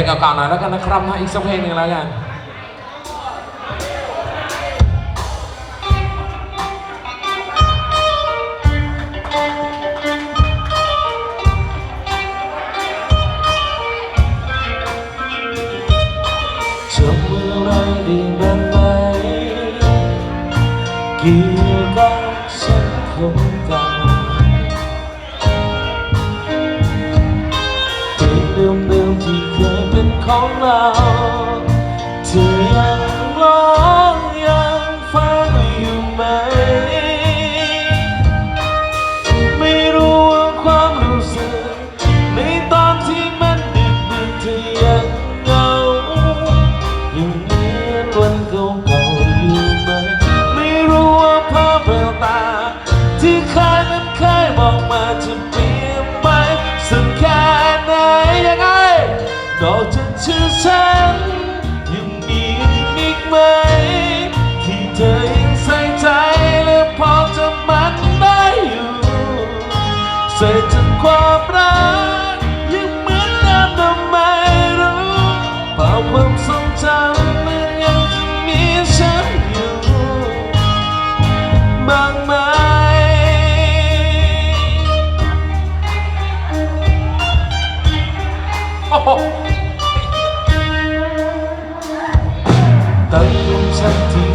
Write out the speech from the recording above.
ลงเก่าๆหน่อยแล้วกันนะครับนะอีกสักเพลงหนึ่งแล้วกันจำเมื่อไรได้บ้างไหมเกี่ยวกับฉันคนเก่าเพลงเดิมๆที่เคย ของเราเธอยังรอ อกจากชื่อฉัน ยังมีอีกไหม ที่เธอยังใส่ใจและพอจะมันได้อยู่ ใส่จนความรัก time to